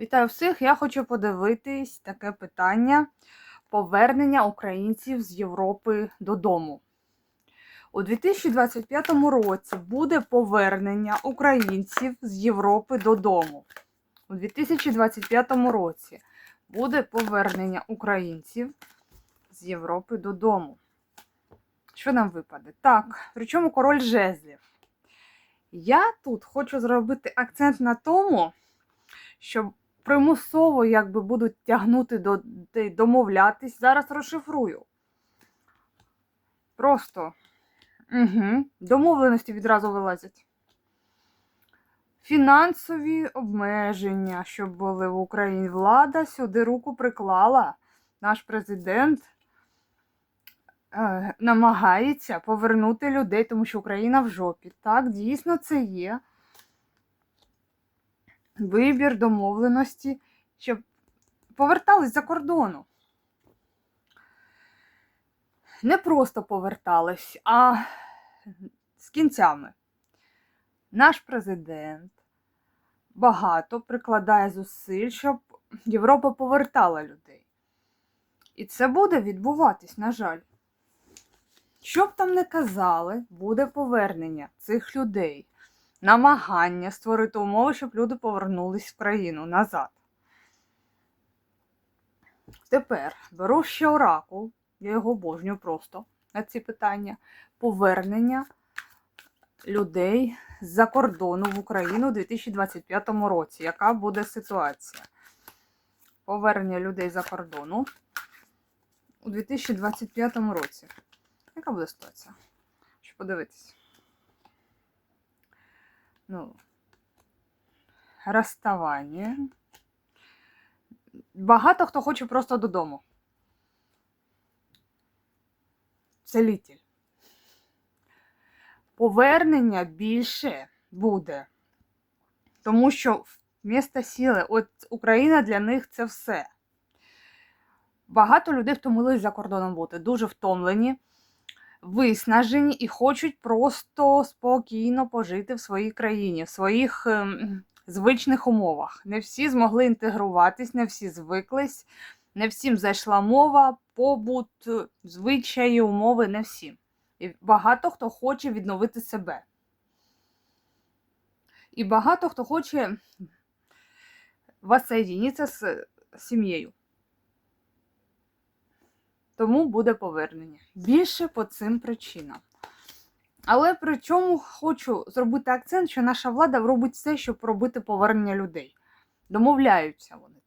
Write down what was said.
Вітаю всіх! Я хочу подивитись таке питання повернення українців з Європи додому. У 2025 році буде повернення українців з Європи додому. У 2025 році буде повернення українців з Європи додому. Що нам випаде? Так, причому король жезлів. Я тут хочу зробити акцент на тому, що примусово якби будуть тягнути до домовлятись. Зараз розшифрую. Просто угу. домовленості відразу вилазять. Фінансові обмеження, щоб були в Україні. Влада сюди руку приклала. Наш президент е, намагається повернути людей, тому що Україна в жопі. Так, дійсно це є вибір домовленості, щоб повертались за кордону. Не просто повертались, а з кінцями. Наш президент багато прикладає зусиль, щоб Європа повертала людей. І це буде відбуватись, на жаль. Що б там не казали, буде повернення цих людей намагання створити умови, щоб люди повернулись в країну назад. Тепер беру ще оракул, я його обожнюю просто на ці питання. Повернення людей з-за кордону в Україну у 2025 році. Яка буде ситуація? Повернення людей за кордону у 2025 році. Яка буде ситуація? Щоб подивитись ну, розставання. Багато хто хоче просто додому. Целитель. Повернення більше буде. Тому що місто сіли, от Україна для них це все. Багато людей втомились за кордоном бути, дуже втомлені виснажені і хочуть просто спокійно пожити в своїй країні, в своїх ем, звичних умовах. Не всі змогли інтегруватись, не всі звиклись, не всім зайшла мова, побут, звичаї, умови, не всім. І багато хто хоче відновити себе. І багато хто хоче вас воссоединитися з сім'єю. Тому буде повернення. Більше по цим причинам. Але при чому хочу зробити акцент, що наша влада робить все, щоб робити повернення людей. Домовляються вони.